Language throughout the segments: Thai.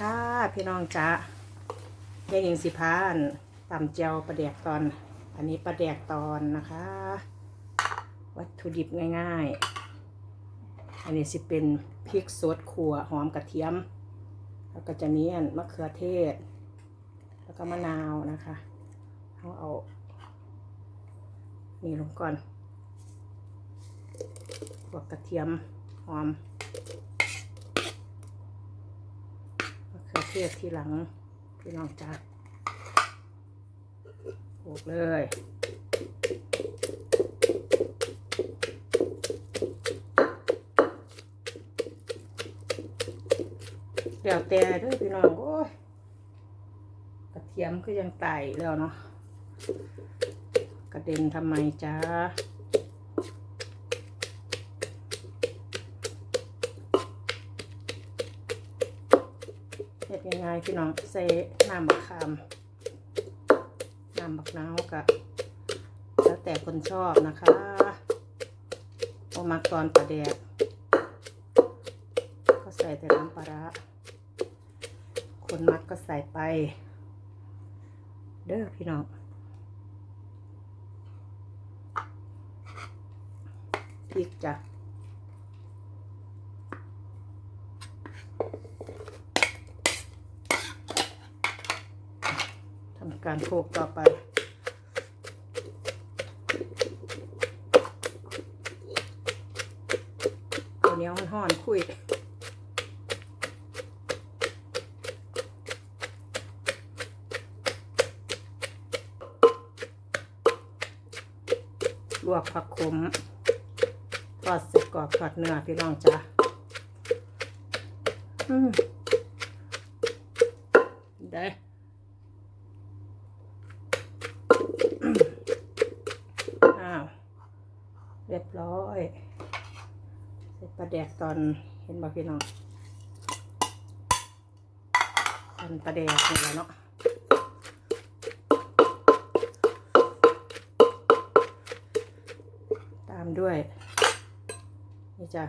ค่ะ พี่น้องจ๊ะยายหญิงสิพานตำเจียวปลาแดกตอน อันนี้ปลาแดกตอนนะคะ วัตถุดิบง่าย ๆ อันนี้สิเป็นพริกสดขั่วหอมกระเทียม แล้วก็จะมีอันมะเขือเทศ แล้วก็มะนาวนะคะเอาเอา นี่ลงก่อนพวกกระเทียมหอม มะ เขือเทศที่หลังพี่น้องจ้าโขกเลยเดี๋ยวแต่ด้วยพี่น้องโอ้ยกระเทียมก็ยังไต่แล้วเนาะกระเด็นทำไมจ้า เฮ็ดง่ายๆพี่น้องใส่น้ำมะขามน้ำบักนาวกับแล้วแต่คนชอบนะคะโอมักตอนปลาแดกก็ใส่แต่น้ำปลาร้าคนมักก็ใส่ไป เด้อพี่น้องพริกจ้ะ ทำ การโขกต่อไปตัวเนี้ยวมันห่อนคุยลวกผักขมทอดเสร็จกรอบทอดเนื้อพี่น้องจ้ะอืมได้ อ้าว เรียบร้อย เสร็จ ปลาแดกตอนเห็นบ่พี่น้องตอนปลาแดกนี่แหละเนาะตามด้วย นี่จ้ะ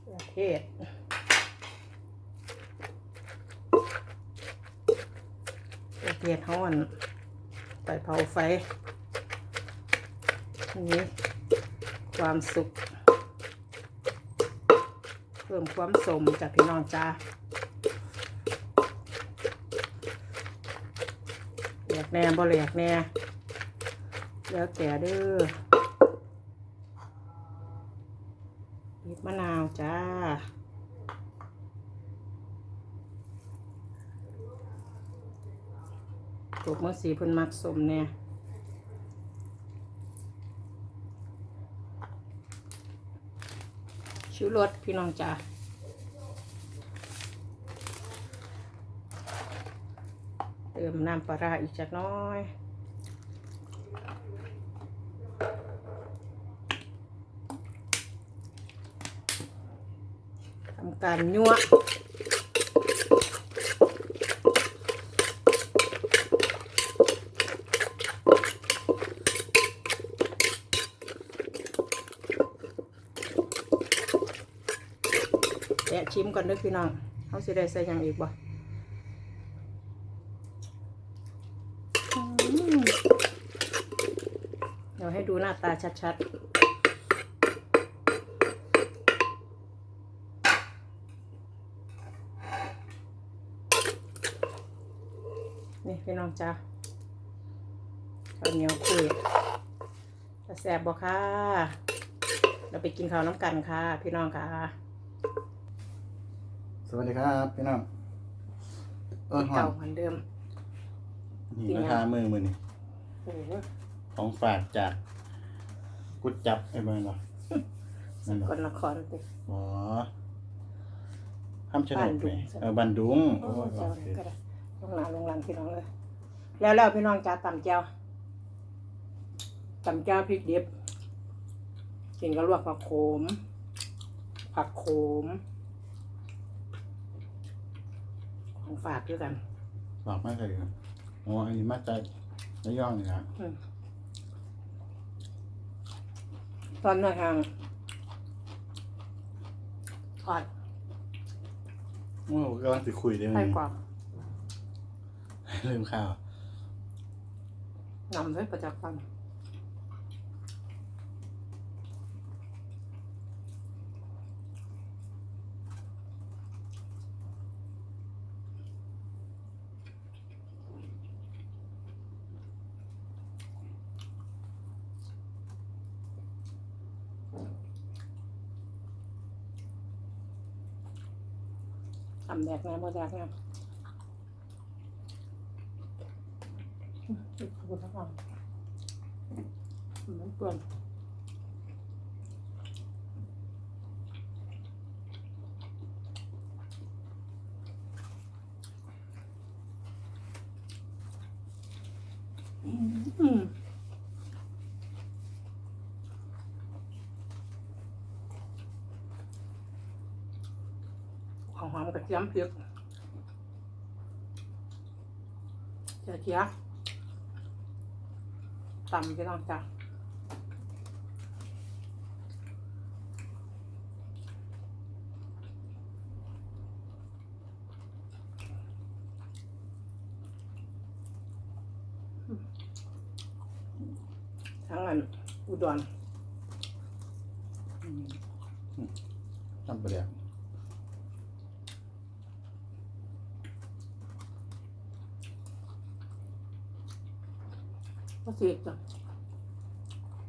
เขือเทศเกลียดห้อนไปเผาไฟ นี่ความสุข เพิ่มความสมจากพี่น้องจ้าแหลกแน่บ่แหลกแน่แล้วแต่เด้อบีบมะนาวจ้าถูกเมื่อสีเพิ่นมักสมเนี่ย ชิวรสพี่น้องจ้าเติมน้ำปลาร้าอีกจักน้อยทำการยั่ว ชิมก่อนเด้อพี่น้องเขาสิได้ใส่ยังอีกบ่เดี๋ยวให้ดูหน้าตาชัดๆนี่พี่น้องจ้าข้าวเหนียวคุยจะแซ่บบ่ค่ะ เราไปกินข้าวน้ำกันค่ะ พี่น้องค่ะ สวัสดีครับพี่น้องเอิ้นหอเก่านเหมือนเดิม นี่จริงราอะคามือมือนี่โอ้โหของฝากจากกุดจับไอ้เบิ่งเหรอนั่นเหรกอลนครติ อ๋อคำชะโนดไหมบ้านดุง เออบันดุงโอ้โอ้ยเจ้าโอเคนี่ก็ได้ลงหนาลงหลังพี่น้องเลย แล้วแล้วพี่น้องจ้าตำเจ้าตำเจ้าพริกดิบกินกับลวกผักโขม ผักโขม ของ ฝากด้วยกันบอกมากเลยครับอ๋ออันนี้มาจากระยองนี่นะอืมตอนนั้นทางทอดโอ้กำลังจะคุยได้ไหมไส้กรอกลืมข้าวนำด้วยประจักษ์ฟัน ทำแดกน่บ่แดกน่อืมอีกคนละฝั่งมันเปื่อนอืมของหอม กระเทียมพริกเจียวเจียวตำพี่น้องจ้ะทั้งอันอุดรทำไปแล้ว เสียจ้ะ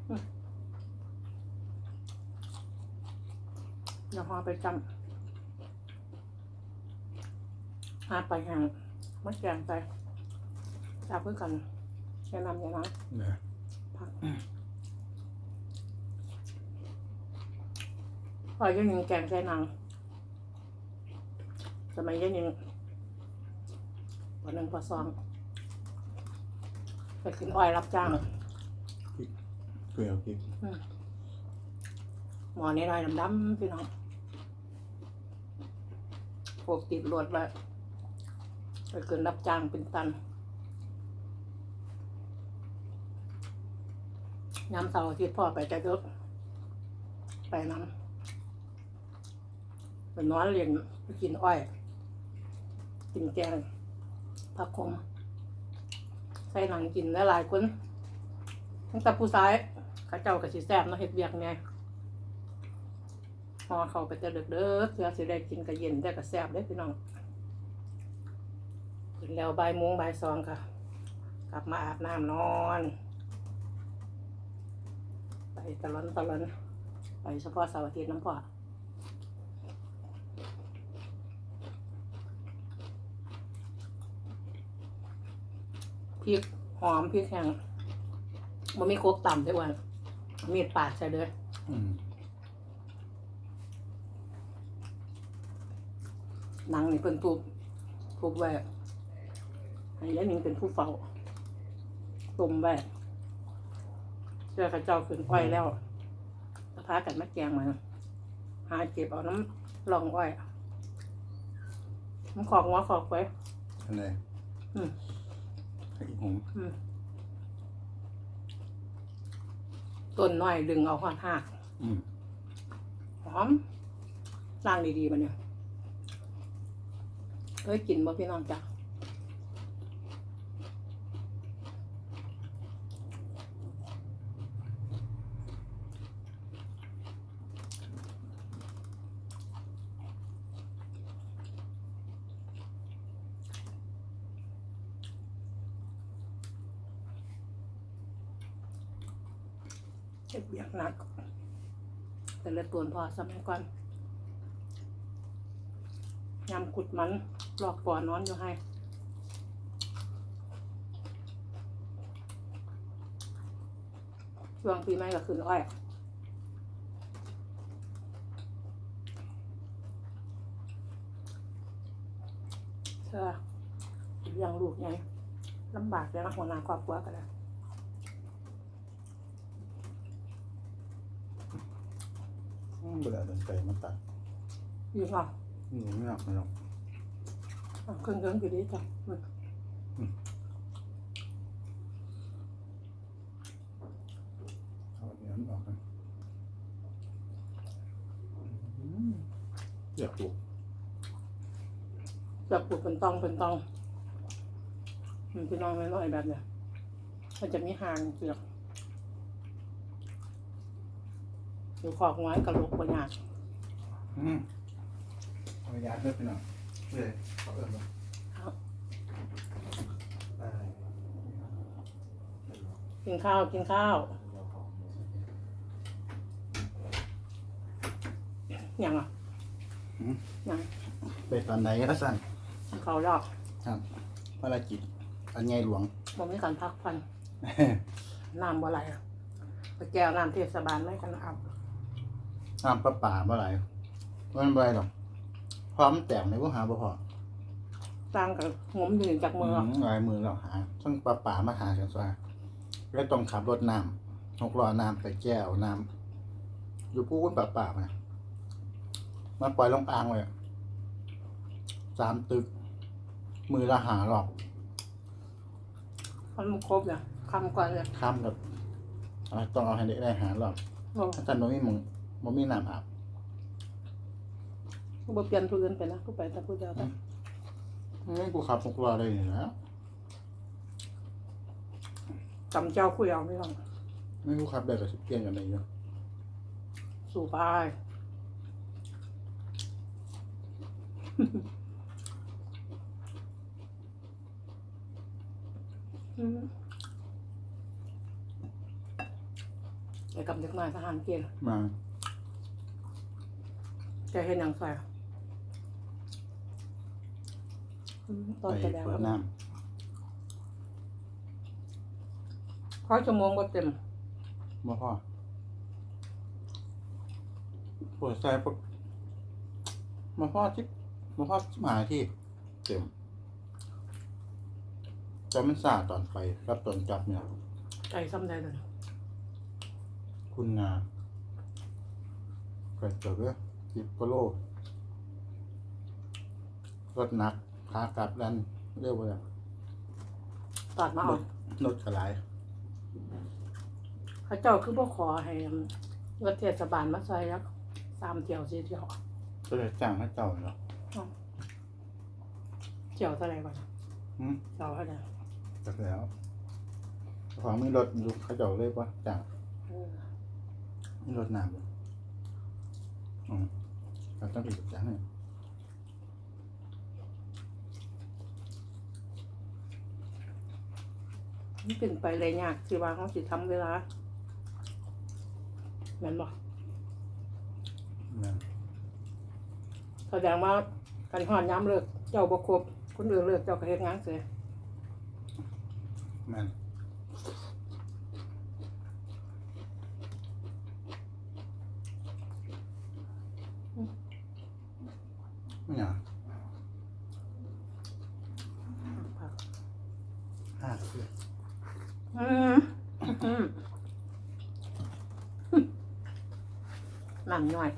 อืมเดี๋ยวหอไปจำหาไปห่างมัดแกงไปจับเพื่อกันแนะนำอย่างนั้นเนี่ยพักพอยังหนึ่งแกงใส่นางสมัยยังหนึ่งพอหนึ่งพอสอง ไปขึ้นอ้อยรับจ้าง เกลือพริกหมอนี่หน่อยดำๆพี่น้องพวกติดรถแบบไปขึ้นรับจ้างเป็นตันย้ำเสาร์อาทิตย์พ่อไปจะเยอะไปน้ำไปนอนเรียนไปกินอ้อย กินแกงผักขม ใส่หนังกินได้หลายคนตั้งแต่ผู้ชายเข้าเจ้ากับสีแซบเนาะเฮ็ดเบียกไงพอเขาไปจะเด็กเด้อเพื่อสิได้กินกับเย็นได้กับแซบได้พี่น้องถึงแล้วบ่ายโมงบ่ายสองค่ะ กลับมาอาบน้ำนอน ไปตะลอนตะลอนไปเฉพาะเสาร์อาทิตย์น้ำพ่อ พริกหอมพริกแห้งมันมีโคกต่ำด้วยวันมีดปาดใส่เลยอืมหนังนี่เป็นทุบทุบไว้อันนี้นี่เป็นผู้เฝ้าตุ่มไว้เจ้าข้าเจ้าขึ้นอ้อยแล้วก็พากันมาแกงมาหาเก็บเอาน้ำลองอ้อยน้ำขอกหัวขอกไว้อันไหนอืม ไข่หงอืมต้นน้อยดึงเอาหอดหักอืมหอมล้างดีๆมาเนี่ยเคยกินบ่พี่น้องจ้ะ เจ็บเบียกหนัก แต่ละตัวพอสมัยก่อนยำขุดมันหลอกก่อนนอนอยู่ให้ช่วงปีใหม่ก็ขึ้นอ้อยเธอยังลูกไงลำบากเลยนะหัวหน้าครอบครัวก็ได้อืม เวลาเดินไปมันตัดอยู่เนาะอืมไม่หนักไม่หนักอะเครื่องเครื่องอยู่ดีจ้ะอืมเอาอันนี้ออกกันอืมเลือกถูกเปลือกปลูกเป็นตองเป็นตองมันพี่น้องน้อยๆแบบเนี้ยมันจะมีหางเปลือก อยู่ขอกไม้กับลูกปัญญากอืมเอายาเลือกไปหน่อยเลยขอเอิ้มมาครับได้กินข้าวกินข้าวยังอะอืมยังไปตอนไหนก็สั่นกินข้าวแล้วครับภารกิจอันไงหลวงผมมีการพักผ่อนน้ำบ่ไหลอะไปแก้วน้ำเทศบาลไม่กันอาบ น้ำประป่าเมื่อไหร่มันบ่ไรหรอกพร้อมนแตกในพวกหาบ่พอสร้างกับงมอยู่จากมือมลายมือเราหาต้องปลาป่ามาหากันซะแล้วต้องขับรถน้ำหกล้อน้ำไปแก้วน้ำอยู่พูนปลาป่ามามาปล่อยลงอ่างเลยสามตึก มือละหารอบมันครบเนี่ยคำก่อนเนี่ยข้ามกับอะต้องเอาให้ได้ได้หารอบโอ้ถ้าท่านบ่มีหมึง บ่มีน้ำอาบกูบ่เปลี่ยนผู้อื่นไปนะกูไปแต่ผู้เดียวแต่นี่กูขับหกล้อได้นี่นะจำเจ้าคุยเอาไม่ต้องไม่กูขับได้ก็สิเปลี่ยนกันได้อยู่สู่ไปอืมไอ้กับเด็กน้อยทหารเกณฑ์มา แกเห็นอย่างใส่อืมตอนไปไปแล้วเปิดน้เพราะชั่วโมงก็เต็มำบ่พอปวดใส่ปุ๊บมาพอจิบมาพอจิบหาที่ เต็มแต่มันสาตอนไปกับตอนกลับเนี่ย ไก่ซ้ำใดเลยคุณนาไก่เจอเลย สิบกิโลรถหนักขากลับดันเร็วเลยตัดมาเอารถกระไรพระเจ้าคือบ่ขอให้รถเทศบาลมาใส่แล้วสามเที่ยวสี่เที่ยวก็เลยจ้างให้เจ้าเนาะเที่ยวเท่าไหร่ก่อนอืมเที่ยวเท่าไหร่จักแล้วของมีรถอยู่เขาเจ้าเลยปะจ้างเออมีรถน้ำอยู่อืม เราต้องอีกจ้างหนึ่งมันเป็นไปเลยยากที่ว่าเขาสิทำเวลาแม่นบอกนั่นแสดงว่าการหอนย้ำเลิก เจ้าบ่ครบคนอื่นเลิกเจ้าก็เฮ็ดงานเสียนั่นไม่หนาห้าเพื่อ อืมอืม น้ำหน่อย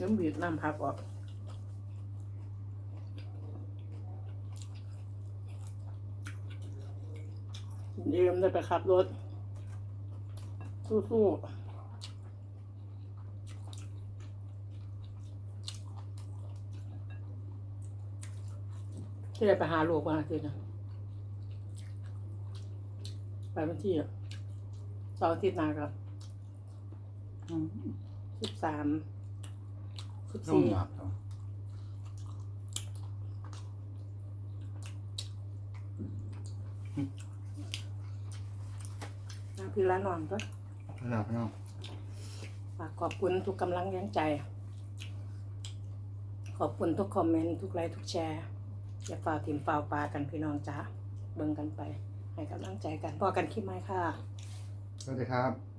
น้ำบีบน้ำพักออกเอ็มได้ไปขับรถ สู้ๆที่ได้ไปหาลูกวันอาทิตย์นะไปวันที่อะเสาร์อาทิตย์นาครับ สิบสามสิบต้องสี่หนักเนาะนางพี่ละนอนก็ระดับเนาะฝากขอบคุณทุกกำลังแรงใจ ขอบคุณทุกคอมเมนต์ทุกไลค์ทุกแชร์ อย่าฝ่าถิ่มฝ่าปลากันพี่น้องจ้าเบิ่งกันไป ให้กำลังใจกันพอกันคลิปไหมค่ะ สวัสดีครับ